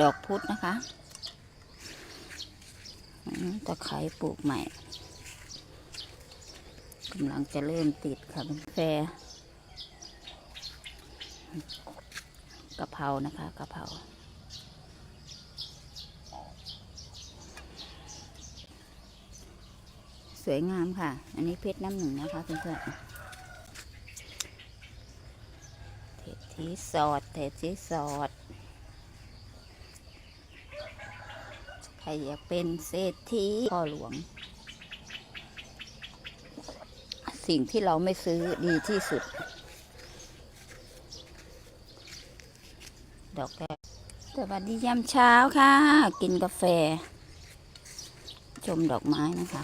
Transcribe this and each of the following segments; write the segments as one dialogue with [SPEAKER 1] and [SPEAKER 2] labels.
[SPEAKER 1] ดอกพุธนะคะตะไคร้ปลูกใหม่กำลังจะเริ่มติดค่ะเป็นแฟกะเพรานะคะกะเพราสวยงามค่ะ อันนี้เพชรน้ำหนึ่งนะคะเพื่อนๆเททีสอด เททีสอด ใครอยากเป็นเศรษฐีพ่อหลวง สิ่งที่เราไม่ซื้อดีที่สุด ดอกแรกสวัสดียามเช้าค่ะ กินกาแฟ ชมดอกไม้นะคะ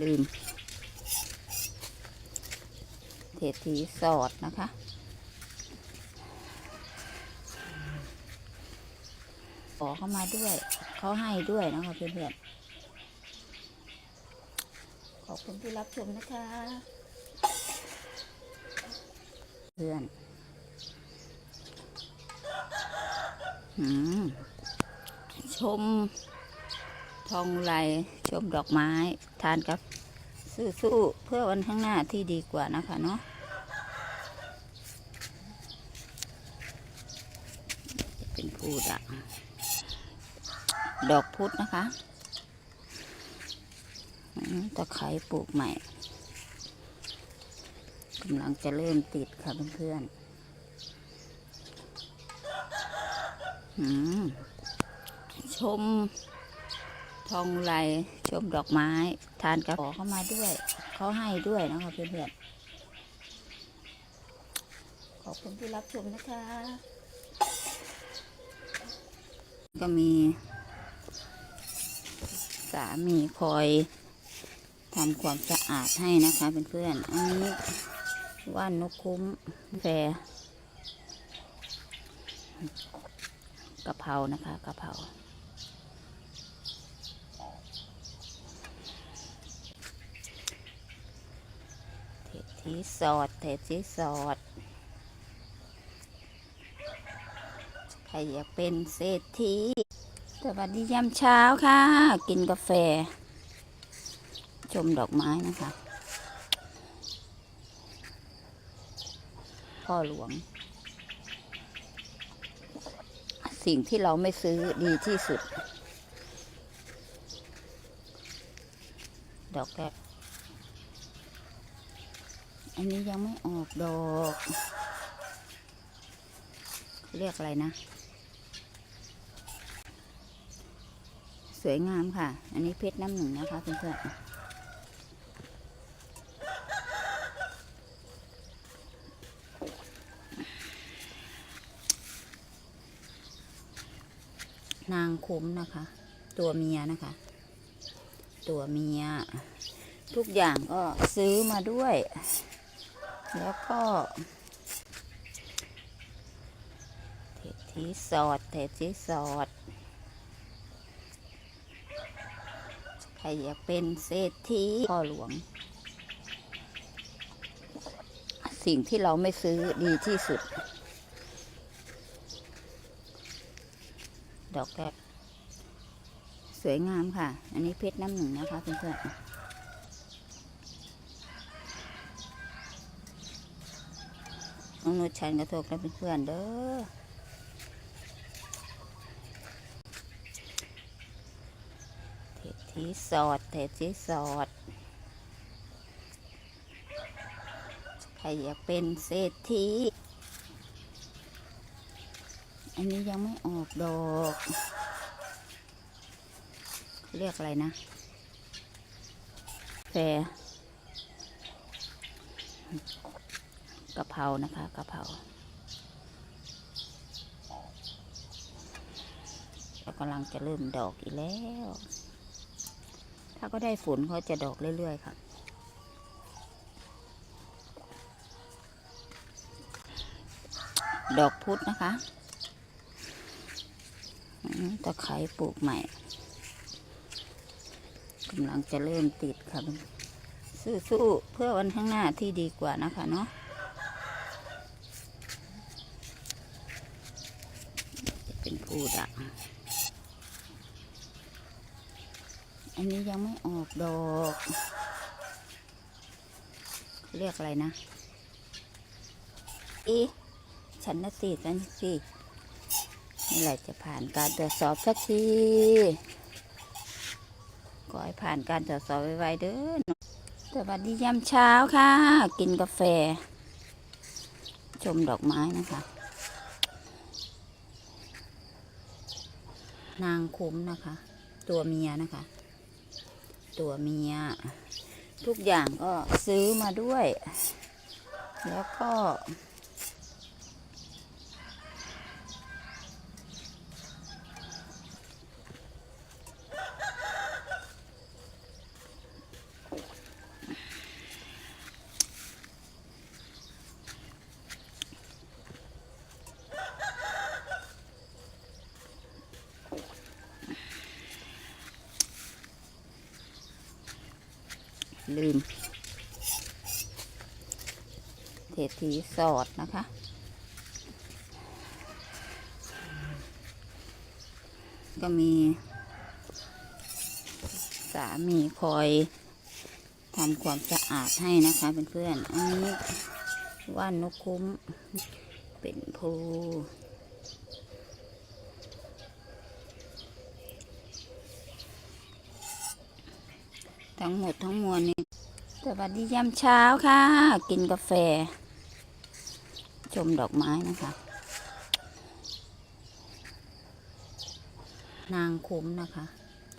[SPEAKER 1] ลืม เททีสอดนะคะ ขอเข้ามาด้วย เขาให้ด้วยนะคะเพื่อนๆ ขอบคุณที่รับชมนะคะ เพื่อนอชมทองไหลชมดอกไม้ ทานกับสู้ๆเพื่อวันข้างหน้าที่ดีกว่านะคะเนาะเป็น พูดอะดอกพุธนะคะตะไคร้ปลูกใหม่กำลังจะเริ่มติดค่ะเพื่อนๆอืมชมทองไหลชมดอกไม้ ทานกับขอเข้ามาด้วย เขาให้ด้วยนะคะเพื่อนๆขอบคุณที่รับชมนะคะ ก็มี สามีคอยทำความสะอาดให้นะคะเพื่อนๆอันนี้ว่านนกคุ้มแฟร์กะเพรานะคะกะเพราเททีสอดเททีสอด ใครอยากเป็นเศรษฐีสวัสดียามเช้าค่ะ กินกาแฟ ชมดอกไม้นะคะ พ่อหลวง สิ่งที่เราไม่ซื้อดีที่สุด ดอกแรกอันนี้ยังไม่ออกดอก เรียกอะไรนะ สวยงามค่ะ อันนี้เพชรน้ำหนึ่งนะคะเพื่อนๆ นางคุ้มนะคะ ตัวเมียนะคะ ตัวเมีย ทุกอย่างก็ซื้อมาด้วย แล้วก็เททีสอดเททีสอด ใครอยากเป็นเศรษฐีพ่อหลวง สิ่งที่เราไม่ซื้อดีที่สุด ดอกแรกสวยงามค่ะ อันนี้เพชรน้ำหนึ่งนะคะเพื่อนๆน้องนุชชันกระทกแล้วเพื่อนๆเด้อ เททีสอดเททีสอด ใครอยากเป็นเศรษฐี อันนี้ยังไม่ออกดอก เรียกอะไรนะแฟกะเพรานะคะกะเพราเรากำลังจะเริ่มดอกอีกแล้ว ถ้าก็ได้ฝนเขาจะดอกเรื่อยๆ ค่ะ ดอกพุธนะคะตะไคร้ปลูกใหม่กำลังจะเริ่มติดค่ะสู้ๆเพื่อวันข้างหน้าที่ดีกว่านะคะเนาะจะเป็นผู้ดัก อันนี้ยังไม่ออกดอก เรียกอะไรนะ อีฉันนะสิฉันสินี่แหละจะผ่านการตรวจสอบสักทีขอให้ผ่านการตรวจสอบไวๆเด้อสวัสดียามเช้าค่ะ กินกาแฟ ชมดอกไม้นะคะ นางคุ้มนะคะ ตัวเมียนะคะ ตัวเมีย ทุกอย่างก็ซื้อมาด้วย แล้วก็ ลืมเททีสอดนะคะ ก็มี สามีคอยทำความสะอาดให้นะคะเพื่อนๆอันนี้ว่านนกคุ้มเป็นภูทั้งหมดทั้งมวลนี้ สวัสดียามเช้าค่ะ กินกาแฟ ชมดอกไม้นะคะ นางคุ้มนะคะ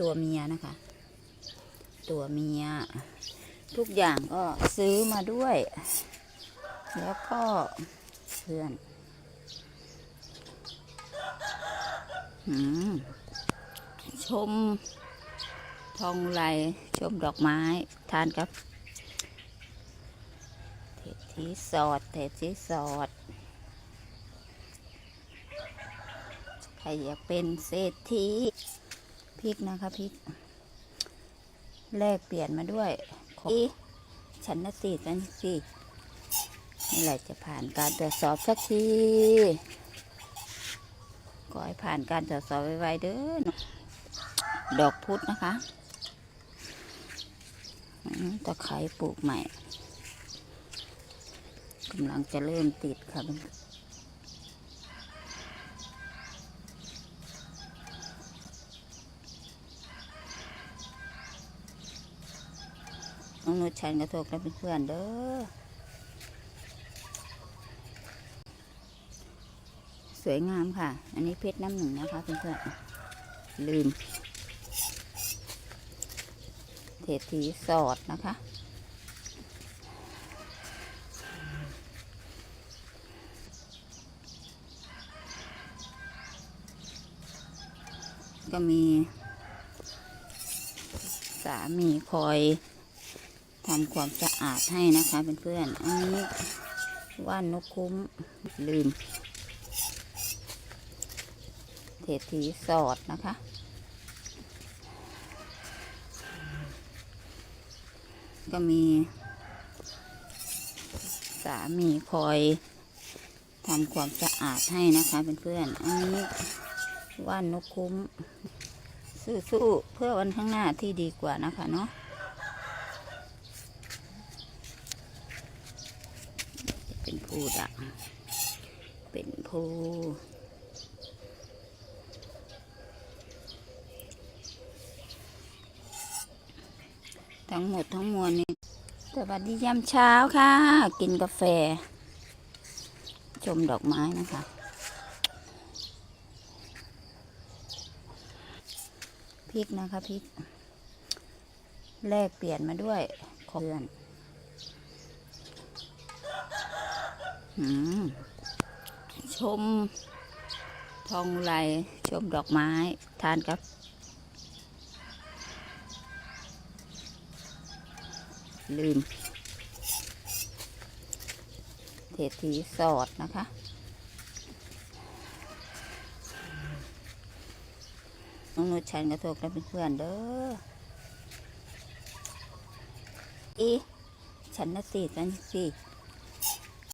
[SPEAKER 1] ตัวเมียนะคะ ตัวเมีย ทุกอย่างก็ซื้อมาด้วย แล้วก็เพื่อนชมทองไหลชมดอกไม้ ทานกับ ทีสอดเททีสอด ใครอยากเป็นเศรษฐีพริกนะคะพริก แลกเปลี่ยนมาด้วยขออีฉันนะสิฉันสินี่แหละจะผ่านการตรวจสอบสักทีขอให้ผ่านการตรวจสอบไวๆเด้อดอกพุธนะคะตะไคร้ปลูกใหม่ กำลังจะเริ่มติดค่ะน้องนุชชันกระทกและเพื่อนเด้อ สวยงามค่ะ อันนี้เพชรน้ำหนึ่งนะคะเพื่อนๆลืม เททีสอดนะคะ ก็มี สามีคอยทำความสะอาดให้นะคะเพื่อนๆอันนี้ว่านนกคุ้มลืมเททีสอดนะคะ ก็มี สามีคอยทำความสะอาดให้นะคะเพื่อนๆอันนี้ ว่านนกคุ้ม สู้ๆเพื่อวันข้างหน้าที่ดีกว่านะคะเนาะเป็นผู้ดักเป็นผู้ทั้งหมดทั้งมวลนี้สวัสดียามเช้าค่ะ กินกาแฟ ชมดอกไม้นะคะ พริกนะคะพริก แลกเปลี่ยนมาด้วยขอเพื่อนอชมทองไหลชมดอกไม้ทานกับ ลืมเททีสอดนะคะ น้องนุชชันกระทกและเพื่อนเด้ออีฉันนะสิฉันสิ